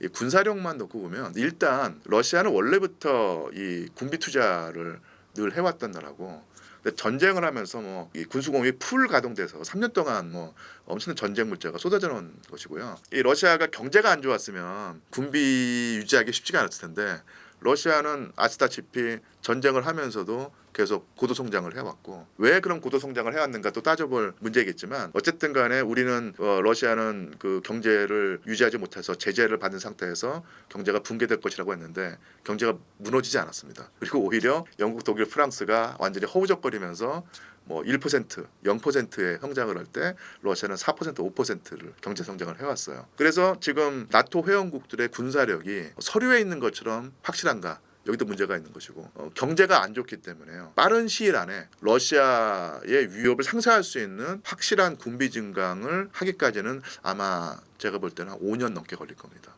이 군사력만 놓고 보면 일단 러시아는 원래부터 이 군비 투자를 늘 해왔던 나라고 전쟁을 하면서 뭐이 군수공이 풀 가동돼서 3년 동안 뭐 엄청난 전쟁 물자가 쏟아져 나온 것이고요. 이 러시아가 경제가 안 좋았으면 군비 유지하기 쉽지가 않았을 텐데 러시아는 아시다시피 전쟁을 하면서도 계속 고도 성장을 해왔고 왜 그런 고도 성장을 해왔는가 또 따져볼 문제겠지만 어쨌든 간에 우리는 어, 러시아는 그 경제를 유지하지 못해서 제재를 받은 상태에서 경제가 붕괴될 것이라고 했는데 경제가 무너지지 않았습니다. 그리고 오히려 영국, 독일, 프랑스가 완전히 허우적거리면서 뭐 1%, 0%의 성장을 할 때 러시아는 4%, 5%를 경제 성장을 해왔어요. 그래서 지금 나토 회원국들의 군사력이 서류에 있는 것처럼 확실한가? 여기도 문제가 있는 것이고 어, 경제가 안 좋기 때문에요. 빠른 시일 안에 러시아의 위협을 상쇄할 수 있는 확실한 군비 증강을 하기까지는 아마 제가 볼 때는 한 5년 넘게 걸릴 겁니다.